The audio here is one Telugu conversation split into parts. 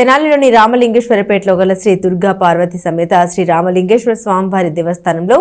తెనాలిలోని రామలింగేశ్వరపేటలో గల శ్రీ దుర్గా పార్వతి సమేత శ్రీ రామలింగేశ్వర స్వామివారి దేవస్థానంలో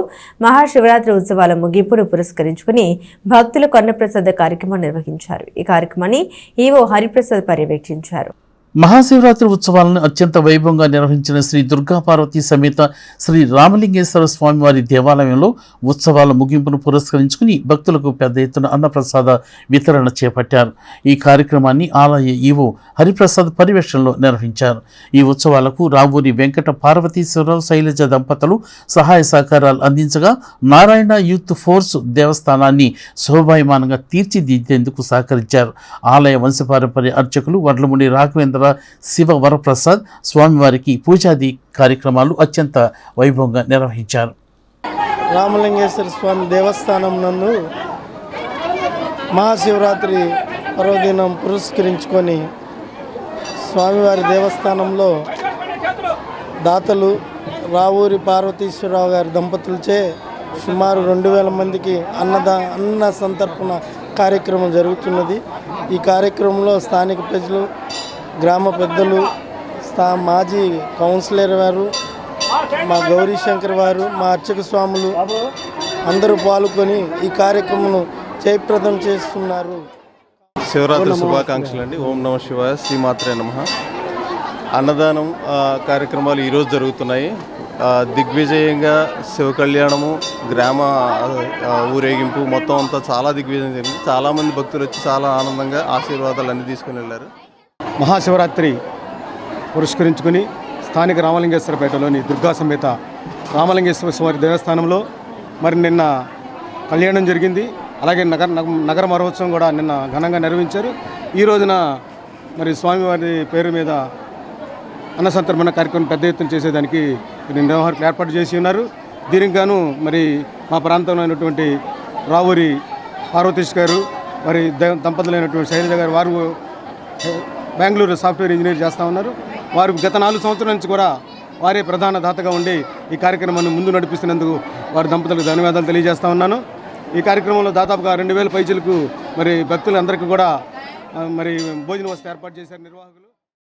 మహాశివరాత్రి ఉత్సవాల ముగింపును పురస్కరించుకుని భక్తులకు అన్నప్రసాద కార్యక్రమం నిర్వహించారు. ఈ కార్యక్రమాన్ని ఈవో హరిప్రసాద్ పర్యవేక్షించారు. మహాశివరాత్రి ఉత్సవాలను అత్యంత వైభవంగా నిర్వహించిన శ్రీ దుర్గాపార్వతి సమేత శ్రీ రామలింగేశ్వర స్వామివారి దేవాలయంలో ఉత్సవాల ముగింపును పురస్కరించుకుని భక్తులకు పెద్ద ఎత్తున అన్నప్రసాద వితరణ చేపట్టారు. ఈ కార్యక్రమాన్ని ఆలయ ఈవో హరిప్రసాద్ పర్యవేక్షణలో నిర్వహించారు. ఈ ఉత్సవాలకు రావూరి వెంకట పార్వతీశ్వరరావు శైలజ దంపతులు సహాయ సహకారాలు అందించగా నారాయణ యూత్ ఫోర్స్ దేవస్థానాన్ని శోభాయమానంగా తీర్చిదిద్దేందుకు సహకరించారు. ఆలయ వంశపారంపర్య అర్చకులు వడ్లముడి రాఘవేంద్ర శివ వరప్రసాద్ స్వామివారికి పూజాది కార్యక్రమాలు అత్యంత వైభవంగా నిర్వహించారు. రామలింగేశ్వర స్వామి దేవస్థానం నందు మహాశివరాత్రి పర్వదినం పురస్కరించుకొని స్వామివారి దేవస్థానంలో దాతలు రావూరి పార్వతీశ్వరరావు గారి దంపతులచే సుమారు రెండు వేల మందికి అన్నదా అన్న సంతర్పణ కార్యక్రమం జరుగుతున్నది. ఈ కార్యక్రమంలో స్థానిక ప్రజలు గ్రామ పెద్దలు స్థా మాజీ కౌన్సిలర్ వారు మా గౌరీ శంకర్ వారు మా అర్చక స్వాములు అందరూ పాల్గొని ఈ కార్యక్రమం జయప్రదం చేస్తున్నారు. శివరాత్రి శుభాకాంక్షలు అండి. ఓం నమ శివాయ శ్రీమాత్రే నమ. అన్నదానం కార్యక్రమాలు ఈరోజు జరుగుతున్నాయి. దిగ్విజయంగా శివ కళ్యాణము గ్రామ ఊరేగింపు మొత్తం అంతా చాలా దిగ్విజయం జరిగింది. చాలామంది భక్తులు వచ్చి చాలా ఆనందంగా ఆశీర్వాదాలు అన్ని తీసుకుని వెళ్ళారు. మహాశివరాత్రి పురస్కరించుకుని స్థానిక రామలింగేశ్వరపేటలోని దుర్గా సమేత రామలింగేశ్వర స్వామి దేవస్థానంలో మరి నిన్న కళ్యాణం జరిగింది. అలాగే నగర నగర మహోత్సవం కూడా నిన్న ఘనంగా నిర్వహించారు. ఈ రోజున మరి స్వామివారి పేరు మీద అన్న సంతర్పణ కార్యక్రమం పెద్ద ఎత్తున చేసేదానికి నిర్వాహకులు ఏర్పాటు చేసి ఉన్నారు. దీనికి గాను మరి మా ప్రాంతంలో అయినటువంటి రావూరి పార్వతీష్ గారు మరి దంపతులైనటువంటి శైలజ గారు వారు బెంగళూరు సాఫ్ట్వేర్ ఇంజనీర్ చేస్తూ ఉన్నారు. వారు గత నాలుగు సంవత్సరాల నుంచి కూడా వారే ప్రధాన దాతగా ఉండి ఈ కార్యక్రమాన్ని ముందు నడిపిస్తున్నందుకు వారి దంపతులకు ధన్యవాదాలు తెలియజేస్తా ఉన్నాను. ఈ కార్యక్రమంలో దాదాపుగా రెండు వేల పైచలకు మరి భక్తులందరికీ కూడా మరి భోజన వసతి ఏర్పాటు చేశారు నిర్వాహకులు.